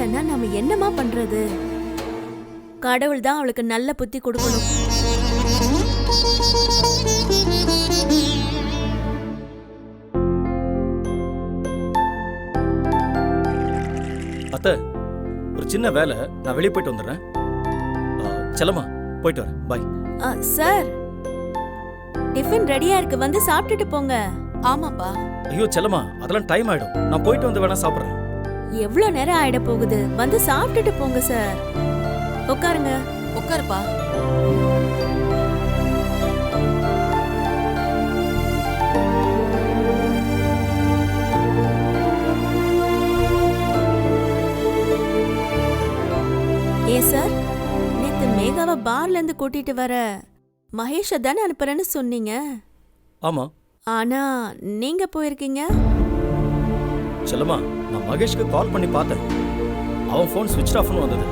கேட்கலன்னா நம்ம என்னமா பண்றது? கடவுள் தான் அவளுக்கு நல்ல புத்தி கொடுக்கணும். அத்தை ஒரு சின்ன வேலை. நான் வெளியே போயிட்டு வந்துடுறேன். செல்லம்மா போயிட்டு வரேன். பாய் ஆ, சார். டிஃபன் ரெடியா இருக்கு. வந்து சாப்பிட்டுட்டு போங்க. ஆமாப்பா. ஐயோ செல்லம்மா அதெல்லாம் டைம் ஆயிடும். நான் போயிட்டு வந்து வேணா சாப்பிட்றேன். எவ்வளவு நேரம் ஆயிட போகுது? வந்து சாப்பிட்டுட்டு போங்க சார் உட்காருங்க. உட்காருப்பா. ஏன் சார் நேத்து மேகாவை பார்ல இருந்து கூட்டிட்டு வர மகேஷ தானே அனுப்புறேன்னு சொன்னீங்க? ஆமா. ஆனா நீங்க போயிருக்கீங்க? செல்லமா நான் மகேஷ்க்கு கால் பண்ணி பார்த்தேன். அவன் ஃபோன் ஸ்விட்ச் ஆஃப்னு வந்தது.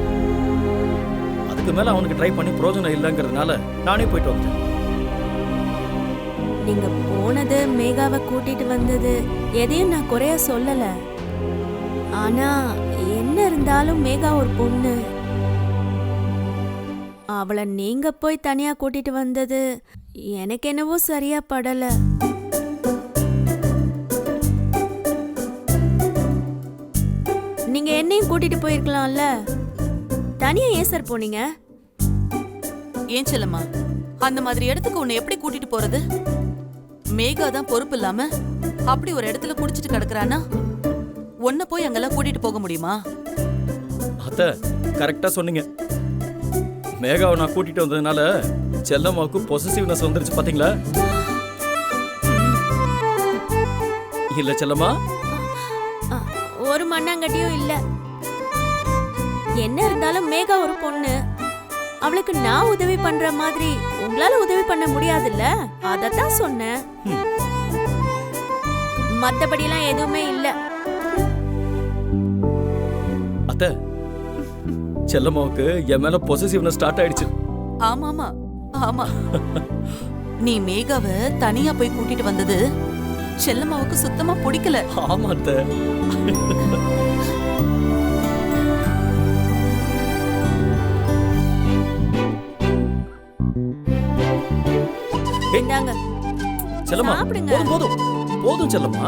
அதுக்கு மேலே அவனுக்கு ட்ரை பண்ணி பிரோஜனம் இல்லைங்கிறதுனால நானே போயிட்டு வந்துட்டேன். நீங்க போனது மேகாவை கூட்டிட்டு வந்தது எதையும் நான் குறைய சொல்லல. ஆனா என்ன இருந்தாலும் மேகா ஒரு பொண்ணு. அவளை நீங்க போய் தனியா கூட்டிட்டு வந்தது எனக்கு என்னவோ சரியா படலை. நீங்க என்னையும் கூட்டிட்டு போயிருக்கலாம்ல? தனியா ஏன் சார் போனீங்க? ஏன் செல்லம்மா? அந்த மாதிரி இடத்துக்கு உன்னை எப்படி கூட்டிட்டு போறது? மேகா தான் பொறுப்பு இல்லாம அப்படி ஒரு இடத்துல குடிச்சிட்டு கிடக்குறானா? உன்னை போய் அங்கெல்லாம் கூட்டிட்டு போக முடியுமா? அத்தை கரெக்டா சொன்னீங்க. மேகாவை நான் கூட்டிட்டு வந்ததுனால செல்லம்மாவுக்கு பொசசிவ்னஸ் வந்துருச்சு பாத்தீங்களா? இல்ல செல்லம்மா ஒரு மண்ணாங்கட்டியும் இல்ல. என்ன இருந்தாலும் மேகா ஒரு பொண்ணு. அவளுக்கு நான் உதவி பண்ற மாதிரி உங்களால உதவி பண்ண முடியாதுல்ல? அதத்தான் சொன்னேன். ம். மத்தபடிலாம் எதுவுமே இல்ல. அத்தை செல்லம்மாவுக்கு என் மேல பொசசிவ்னஸ் ஸ்டார்ட் ஆயிடுச்சு. ஆமாமா ஆமா. நீ மேகாவை தனியா போய் கூட்டிட்டு வந்தது செல்லம்மாவுக்கு சுத்தமா பிடிக்கல. ஆமா செல்லம்மா. போதும் போதும். போதும் செல்லம்மா.